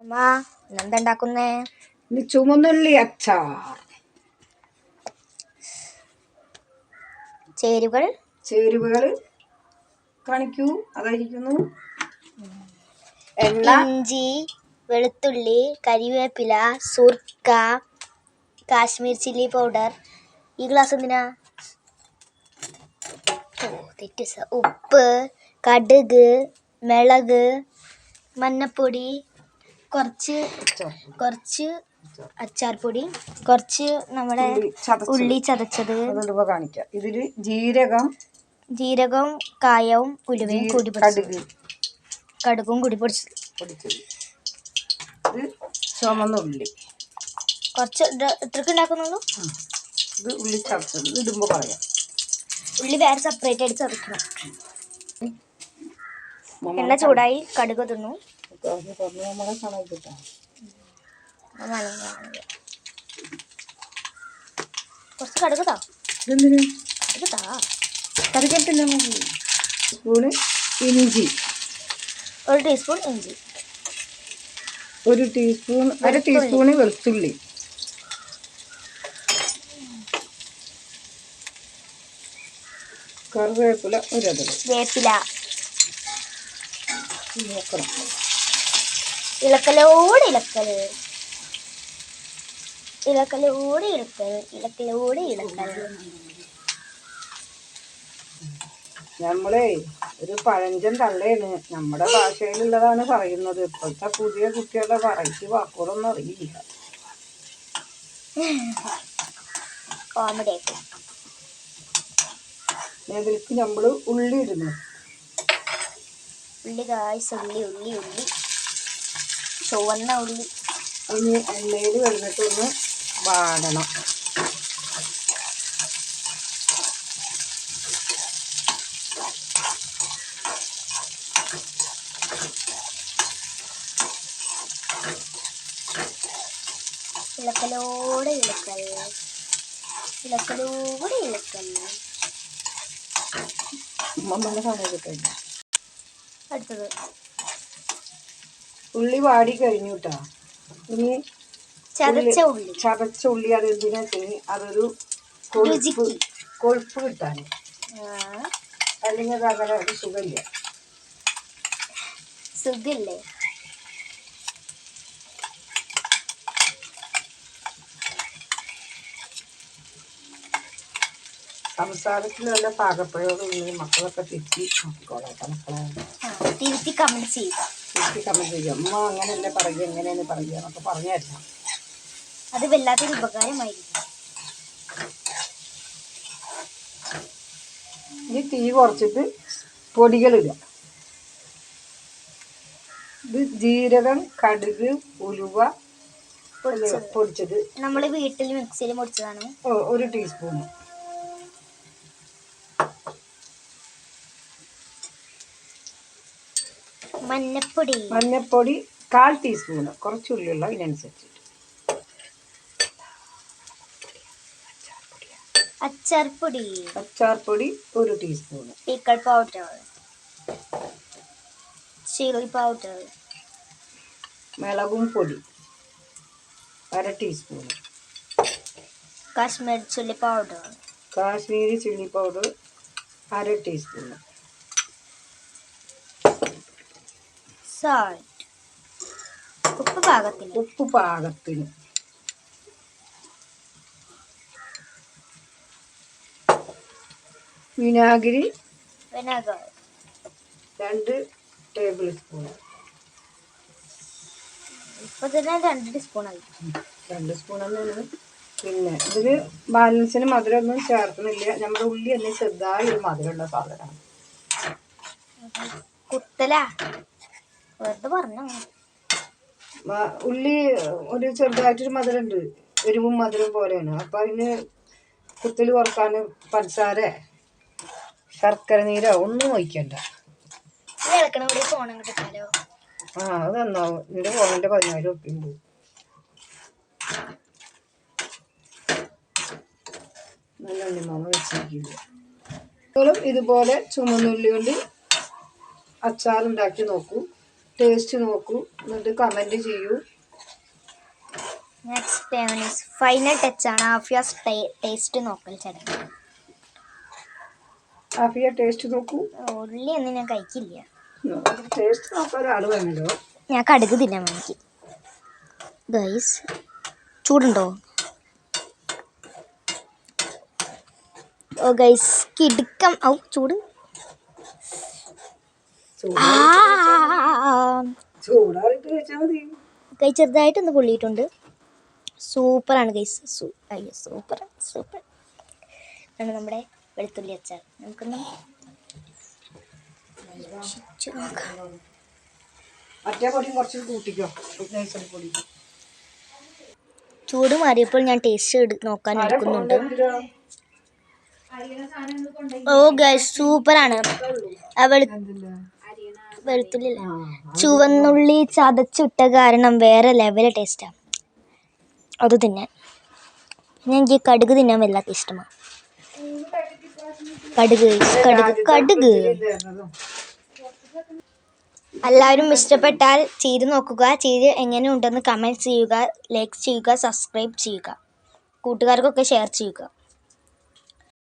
അമ്മ ഇന്നെന്താ ഉണ്ടാക്കുന്നേ ഇനി ചുമന്നുള്ളി അച്ചാർ. ചേരുവകൾ? ചേരുവകൾ കാണിക്കൂ അതായിരിക്കുന്നു. എണ്ണ. ഇഞ്ചി വെളുത്തുള്ളി കരിവേപ്പില സുർക്ക കാശ്മീർ ചില്ലി പൗഡർ. ഈ ഗ്ലാസ് എന്തിനാ? ഓ തെറ്റ് ഉപ്പ് കടുക് മിളക് മഞ്ഞപ്പൊടി കുറച്ച് കുറച്ച് അച്ചാർ പൊടി കുറച്ച് നമ്മുടെ ഉള്ളി ചതച്ചത്. ഉള്ളി ഇപ്പൊ കാണിക്കാം. ഇതിൽ ജീരകം ജീരകവും കായവും ഉലുവയും കൂടി കടുക്. കടുകും കൂടി പൊടിച്ചത് പൊടിച്ചത്. ഇത് ചുമന്നുള്ളി കുറച്ച് ഇത് ഇത്രക്ക് ഉണ്ടാക്കുന്നുള്ളൂ. ഇത് ഉള്ളി ചതച്ചത്. ഇത് ഇടുമ്പോ പറയാം. ഉള്ളി വേറെ സെപ്പറേറ്റ് ആയിട്ട് ചതക്കണം. എണ്ണ ചൂടായി കടുക് തിന്നു. പറഞ്ഞു പറഞ്ഞു നമ്മളെ കുറച്ച് കടുക് താ. കറിക്കത്തില്ല സ്പൂണ് ഇഞ്ചി. ഒരു ടീസ്പൂൺ ഇഞ്ചി. ഒരു ടീസ്പൂൺ അര ടീസ്പൂണ് വെളുത്തുള്ളി. കറിവേപ്പില ഒരതൾ. വേപ്പില. നോക്കണം. ഇളക്കലോട് ഇളക്കൽ ഇളക്കലോട് ഇളക്കൽ. ഇളക്കലോട് ഇളക്കൽ. നമ്മളേ ഒരു പഴഞ്ചൻ തള്ളയാണ്. നമ്മുടെ ഭാഷയിലുള്ളതാണ് പറയുന്നത്. ഇപ്പോഴത്തെ പുതിയ കുട്ടികളുടെ വെറൈറ്റി വാക്കുകളൊന്നും അറിയില്ല. കോമഡി ആയിട്ട് ഇതിലേക്ക് നമ്മൾ ഉള്ളി ഇടുന്നു ഉള്ളി കായ്സ് ഉള്ളി ഉള്ളി ഉള്ളി. ചുവന്ന ഉള്ളി ഇനി എണ്ണയിൽ വെച്ചിട്ടൊന്ന് വാടണം. ഇളക്കലോടെ ഇളക്കൽ. ഇളക്കലോടെ ഇളക്കൽ. മമ്മയുടെ സഹായിക്കട്ടെ അടുത്തത്. ഉള്ളി വാടി കഴിഞ്ഞു കേട്ടോ ഇനി ചതച്ച ഉള്ളി അത് എന്തിനാ ചെയ്യും അതൊരു കൊഴുപ്പ്. കൊഴുപ്പ് കിട്ടാൻ അല്ലെങ്കിൽ അത് അങ്ങനെ ഒരു സുഖമില്ല. സംസാരത്തിൽ നല്ല പാകപ്പഴവും മക്കളൊക്കെ തിരുത്തി നോക്കിക്കോളാം മക്കളെ. തിരിച്ചു തിരുത്തി കമന്റ് ചെയ്യുക. തിരിച്ച് കമന്റ് ചെയ്യും. അമ്മ അങ്ങനെയല്ലേ പറയുക എങ്ങനെയാണ് പറയുക എന്നൊക്കെ പറഞ്ഞു തരണം അത് വല്ലാത്തൊരു ഉപകാരമായിരിക്കും ഇനി തീ കുറച്ചിട്ട് പൊടികളിടുക ഇത് ജീരകം കടുക് ഉലുവ പൊടിച്ചത്. നമ്മൾ വീട്ടിൽ മിക്സിയിൽ പൊടിച്ചതാണ്. ഒരു ടീസ്പൂണ്. മഞ്ഞപ്പൊടി. മഞ്ഞപ്പൊടി കാൽ ടീസ്പൂണ് കുറച്ച് ഉള്ളിയുള്ള അതിനനുസരിച്ചിട്ട് അച്ചാർപ്പൊടി. അച്ചാർപ്പൊടി അച്ചാർ പൊടി ഒരു teaspoon pickle powder chilli powder മിളകും പൊടി. അര teaspoon Kashmiri chilli powder Kashmiri chilli powder അര ടീസ്പൂണ് സാൾട്ട്. ഉപ്പ് പാകത്തിന് ഉപ്പ് പാകത്തിന് വിനാഗിരി. വിനാഗർ രണ്ട് ടേബിൾ സ്പൂൺ. ഇപ്പൊ തന്നെ രണ്ട് ടീസ്പൂൺ ആയി. രണ്ട് സ്പൂൺ തന്നെയാണ് പിന്നെ ഇതിൽ ബാലൻസിന് മധുരമൊന്നും ചേർക്കുന്നില്ല. നമ്മുടെ ഉള്ളി തന്നെ ചെറുതായി ഒരു മധുരമുള്ള സാധനമാണ്. കുത്തല. വെറുതെ പറഞ്ഞു ഉള്ളി ഒരു ചെറുതായിട്ടൊരു മധുരമുണ്ട് എരിവും മധുരം പോലെയാണ്. അപ്പൊ അതിന് കുത്തൽ കുറയ്ക്കാൻ പഞ്ചസാര ശർക്കര നീരോ ഒന്നും ഒഴിക്കണ്ട. ആ അത് നന്നാവും. നിന്റെ ഫോണിന്റെ പതിനായിരം ഒപ്പിയും പോകും നല്ല ഉണ്ണിമാമ വെച്ചിരിക്കില്ല നിങ്ങളും ഇതുപോലെ ചുമന്നുള്ളി കൊണ്ട് അച്ചാർ ഉണ്ടാക്കി നോക്കൂ. ടേസ്റ്റ് നോക്കൂ. എന്നിട്ട് കമന്റ് ചെയ്യൂ. നെക്സ്റ്റ് ഫൈനൽ ടച്ച് ആണ് ആഫിയാസ് ടേസ്റ്റ് നോക്കൽ ചടങ്ങ് ആഫിയ ടേസ്റ്റ് നോക്കൂ. ഉള്ളി ഒന്നും ഞാൻ കഴിക്കില്ല. ടേസ്റ്റ് നോക്കാൻ ഒരാൾ വേണല്ലോ. ഞാൻ കടുക് തിന്നാൻ വേണ്ടി ഗൈസ് ചൂടുണ്ടോ? ഓ ഗൈസ് കിടുക്കം. ഔ ചൂട്. ചൂടാറിട്ട് കഴിച്ചാൽ മതി. കൈ ചെറുതായിട്ടൊന്ന് പൊള്ളിയിട്ടുണ്ട് സൂപ്പറാണ് സൂ അയ്യോ സൂപ്പർ സൂപ്പർ ആണ് നമ്മുടെ വെളുത്തുള്ളി അച്ചാർ. നമുക്കൊന്ന് മറ്റേ കുറച്ച് കൂട്ടിക്കോ. പൊടി. ചൂട് മാറിയപ്പോൾ ഞാൻ ടേസ്റ്റ് നോക്കാൻ എടുക്കുന്നുണ്ട്. ഓ ഗൈസ് സൂപ്പറാണ്. ആ വെളു വെളുത്തുള്ളി ചുവന്നുള്ളി ചതച്ചിട്ട കാരണം വേറെ ലെവൽ ടേസ്റ്റാണ് അത് തിന്നാൻ. പിന്നെ എനിക്ക് കടുക് തിന്നാൻ വല്ലാത്ത ഇഷ്ടമാണ്. കടുക് കടുക് കടുക്. എല്ലാവരും ഇഷ്ടപ്പെട്ടാൽ ചെയ്ത് നോക്കുക. ചെയ്ത് എങ്ങനെയുണ്ടെന്ന് കമന്റ് ചെയ്യുക ലൈക്ക് ചെയ്യുക സബ്സ്ക്രൈബ് ചെയ്യുക. കൂട്ടുകാർക്കൊക്കെ ഷെയർ ചെയ്യുക.